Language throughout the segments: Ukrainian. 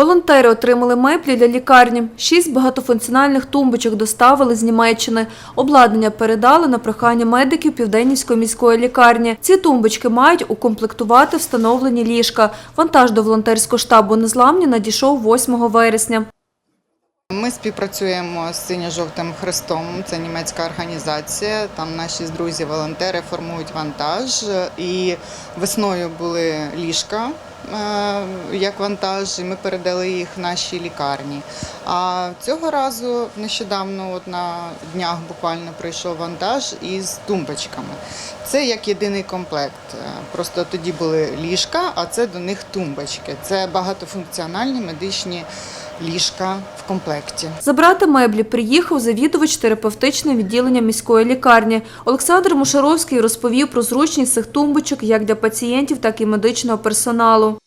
Волонтери отримали меблі для лікарні. Шість багатофункціональних тумбочок доставили з Німеччини. Обладнання передали на прохання медиків Південнівської міської лікарні. Ці тумбочки мають укомплектувати встановлені ліжка. Вантаж до волонтерського штабу «Незламні» надійшов 8 вересня. Ми співпрацюємо з Синьо-жовтим хрестом. Це німецька організація. Там наші друзі-волонтери формують вантаж. І весною були ліжка е, як вантаж, і ми передали їх нашій лікарні. А цього разу нещодавно, от на днях буквально прийшов вантаж із тумбочками. Це як єдиний комплект. Е, Просто тоді були ліжка, а це до них тумбочки. Це багатофункціональні медичні ліжка в комплекті. Забрати меблі приїхав завідувач терапевтичного відділення міської лікарні. Олександр Мушаровський розповів про зручність цих тумбочок як для пацієнтів, так і медичного персоналу.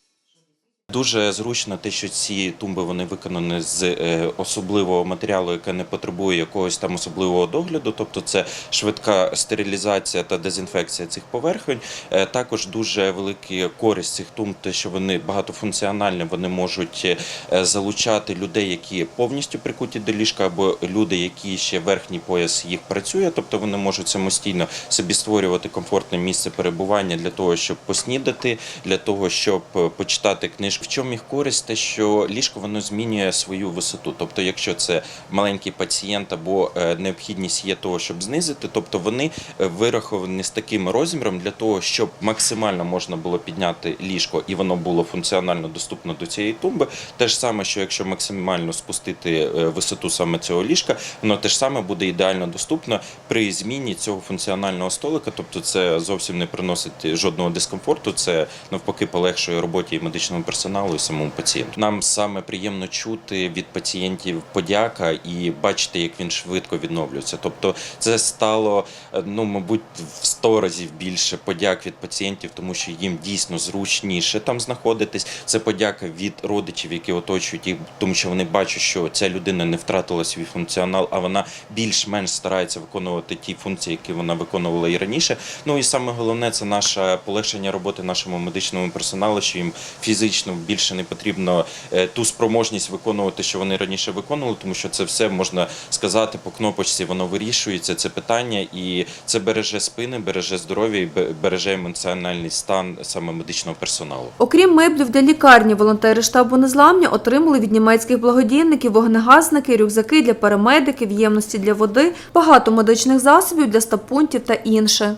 Дуже зручно те, що ці тумби вони виконані з е, особливого матеріалу, яке не потребує якогось там особливого догляду. Тобто це швидка стерилізація та дезінфекція цих поверхонь. Е, Також дуже велика користь цих тумб, те, що вони багатофункціональні, вони можуть е, залучати людей, які повністю прикуті до ліжка, або люди, які ще верхній пояс їх працює. Тобто вони можуть самостійно собі створювати комфортне місце перебування для того, щоб поснідати, для того, щоб почитати книжку. В чому їх користь? Те, що ліжко воно змінює свою висоту. Тобто, якщо це маленький пацієнт або е, необхідність є того, щоб знизити, тобто вони е, вираховані з таким розміром для того, щоб максимально можна було підняти ліжко і воно було функціонально доступно до цієї тумби. Те ж саме, що якщо максимально спустити е, висоту саме цього ліжка, воно те ж саме буде ідеально доступно при зміні цього функціонального столика. Тобто, це зовсім не приносить жодного дискомфорту. Це навпаки полегшує роботі і медичному персоналу, і самому пацієнту. Нам саме приємно чути від пацієнтів подяка і бачити, як він швидко відновлюється. Тобто, це стало е, ну, мабуть, в 100 разів більше подяк від пацієнтів, тому що їм дійсно зручніше там знаходитись. Це подяка від родичів, які оточують їх, тому що вони бачать, що ця людина не втратила свій функціонал, а вона більш-менш старається виконувати ті функції, які вона виконувала і раніше. Ну і саме головне це наше полегшення роботи нашому медичному персоналу, що їм фізично більше не потрібно е, ту спроможність виконувати, що вони раніше виконували, тому що це все можна сказати по кнопочці, воно вирішується. Це питання, і це береже спини, береже здоров'я і береже емоціональний стан саме медичного персоналу. Окрім меблів для лікарні, волонтери штабу «Незламні» отримали від німецьких благодійників вогнегасники, рюкзаки для парамедиків, ємності для води, багато медичних засобів для стапунтів та інше.